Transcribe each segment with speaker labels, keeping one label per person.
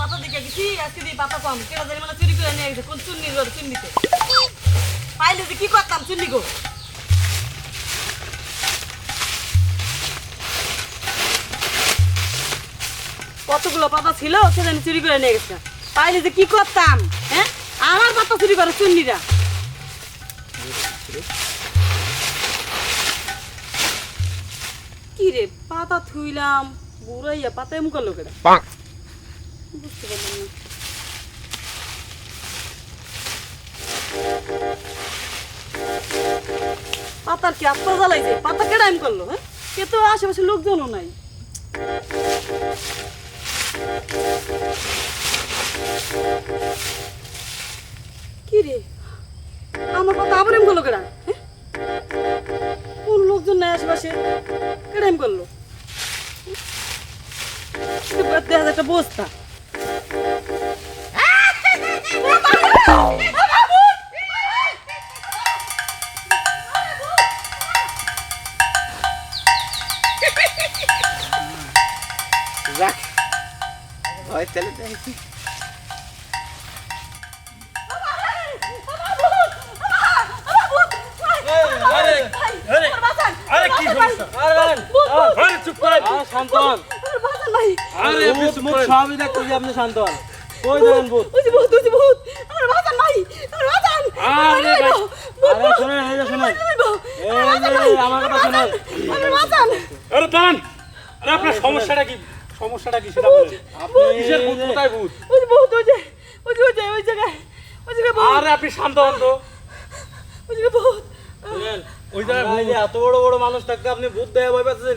Speaker 1: পাতা দেখে গেছি, আজকে দিয়ে পাতা কম। কেটা জানি মানে চুরি করে নিয়ে গেছে, কোন চুন্নি গো চুন্নিতে? পাইলে যে কি করতাম চুন্নি গো? কতগুলো পাতা ছিল, সে জানি চুরি করে নিয়ে গেছে। পাইলে যে কি করতাম হ্যাঁ? আমার পাতা চুরি করে চুন্নিরা। কি রে পাতা থুইলাম, বুড়াইয়া পাতা এমন করল বুঝতে পারলাম না। পাতার কি আত্মা জ্বালাইছে? পাতা কেডা এম করল হ্যাঁ? কে তো আশেপাশে লোকজনও নাই। কি রে? আমার পাতা আবার এম করল কেডা হ্যাঁ? কোন লোকজন নাই আশেপাশে? কেডা এম করল। দেখা একটা বস্তা।
Speaker 2: আরে
Speaker 3: ভূত
Speaker 2: চুপ
Speaker 3: মুখ সবই দেখতেছি আপনি শান্তন কই দেন ভূত?
Speaker 1: ভূত ভূত আমার বাঁচান ভাই আমার বাঁচান
Speaker 2: আরে ভাই,
Speaker 3: আরে শুনেন এই যে শুনেন এই যে আমার কথা শুনেন
Speaker 1: আমার বাঁচান
Speaker 2: আরে দাঁড়ান। আরে আপনার সমস্যাটা কি? সমস্যাটা কি সেটা বলেন।
Speaker 3: আপনি
Speaker 2: কিসের ভূত কোথায় ভূত
Speaker 1: ওই ভূত ওই যে ওই যে ওই যে ওই জায়গায় ওই জায়গায়
Speaker 2: আরে আপনি শান্ত হন তো।
Speaker 1: ওই জায়গায় ভূত
Speaker 2: ওই জায়গায়
Speaker 3: আমরা এই এত বড় বড় মানুষ থাকতে আপনি ভূত দেয়া ভয় পাচ্ছেন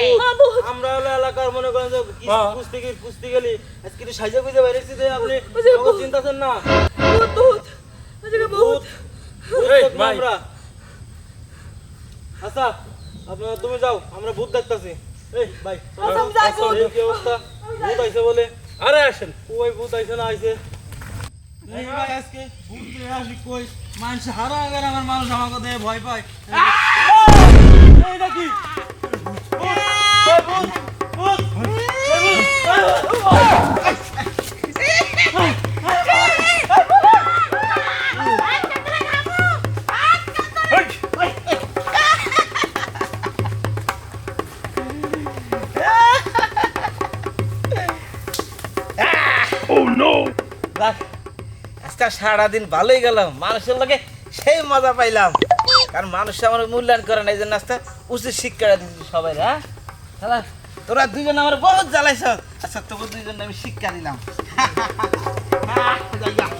Speaker 3: ভূত
Speaker 1: হ্যাঁ,
Speaker 3: আমরা হলো এলাকার মনে করেন যে কি-
Speaker 2: হ্যাঁ।
Speaker 3: কুস্তি গেলি আজকে একটু সাইজা গুজে বাইরেছি যে আপনি আমাকে না।
Speaker 1: ভূত ভূত ওই জায়গায় ভূত
Speaker 3: ভূত ভূত
Speaker 2: এই,
Speaker 3: দেখব
Speaker 2: ভাই।
Speaker 3: আমরা। আচ্ছা আপনারা তুমি যাও আমরা ভূত দেখতাছি এই ভাই চলো।
Speaker 1: আচ্ছা, আমি যাই, ভূত।
Speaker 3: এই কি অবস্থা ভূত আইছে বলে
Speaker 2: আরে আসেন
Speaker 3: ওই ভূত আইছে না আইছে আজকে ভূত আসি কই মানুষ হারা আগে আমার মানুষ আমাকে দিয়ে ভয় পায় এই
Speaker 4: যাক আজকে সারাদিন ভালোই গেলাম। মানুষের লগে সেই মজা পাইলাম। কারণ মানুষ আমার মূল্যায়ন করে না এই জন্য আজকে উচিত শিক্ষা দিচ্ছি সবাই হ্যাঁ? হ্যাঁ তোরা দুজন আমার বহুত জ্বালাইছ। আচ্ছা তোকে দুইজন আমি শিক্ষা দিলাম।